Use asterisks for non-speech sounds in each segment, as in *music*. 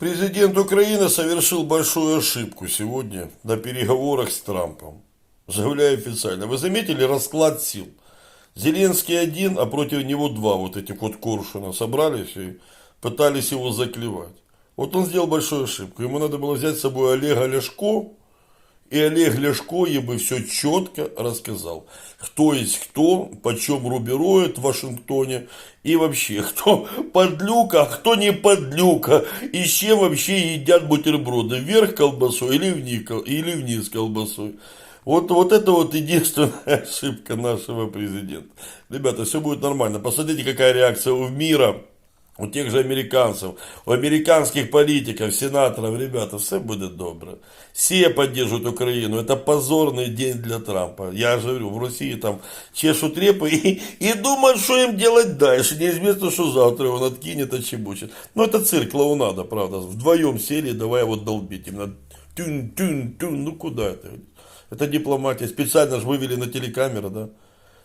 Президент Украины совершил большую ошибку сегодня на переговорах с Трампом. Заявляю официально. Вы заметили расклад сил? Зеленский один, а против него два вот этих вот Коршуна собрались и пытались его заклевать. Вот он сделал большую ошибку. Ему надо было взять с собой Олега Ляшко, и Олег Ляшко бы все четко рассказал, кто есть кто, почем рубероид в Вашингтоне, и вообще, *laughs* кто подлюка, а кто не подлюка, и с чем вообще едят бутерброды, вверх колбасой или вниз, или вниз колбасой. Вот, вот это вот единственная *laughs* ошибка нашего президента. Ребята, все будет нормально. Посмотрите, какая реакция у мира у тех же американцев, у американских политиков, сенаторов, ребята, все будет добре. Все поддерживают Украину. Это позорный день для Трампа. Я же говорю, в России там чешут репы и, и думают, что им делать дальше. Неизвестно, что завтра он откинет, отчебучит. Но это цирк, клоунада, правда. Вдвоем сели, давай вот долбить им. Тюн, тюн, тюн, ну куда это? Это дипломатия. Специально же вывели на телекамеры, да?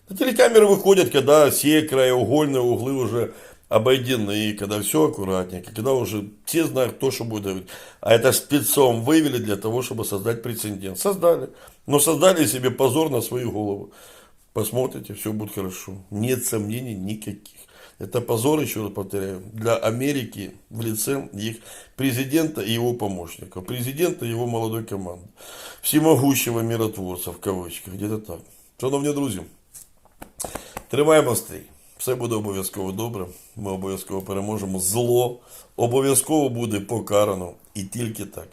На телекамеры выходят, когда все краеугольные углы уже обойдены, когда все аккуратненько, когда уже все знают, кто что будет говорить. А это спецом вывели для того, чтобы создать прецедент. Создали. Но создали себе позор на свою голову. Посмотрите, все будет хорошо. Нет сомнений никаких. Это позор, еще раз повторяю, для Америки в лице их президента и его помощников. Президента и его молодой команды. Всемогущего миротворца, в кавычках. Где-то так. Шановні друзі, тримаємо стрій. Все буде обов'язково добре. Ми обов'язково переможемо. Зло обов'язково буде покарано. І тільки так.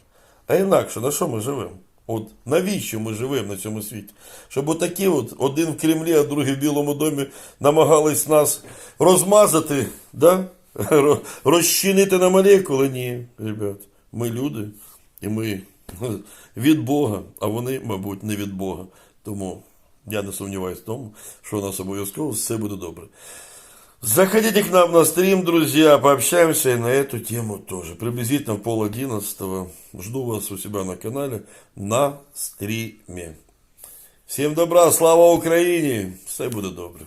А інакше, на що ми живемо? От навіщо ми живемо на цьому світі? Щоб отакі от один в Кремлі, а другий в Білому домі намагались нас розмазати, да? Розчинити на молекули. Ні, ребят, ми люди, і ми від Бога, а вони, мабуть, не від Бога. Тому я не сомневаюсь в том, что у нас обов'язково все буде добре. Заходите к нам на стрим, друзья, пообщаемся и на эту тему тоже. Приблизительно в пол одиннадцатого. Жду вас у себя на канале на стриме. Всем добра, слава Україні! Все буде добре.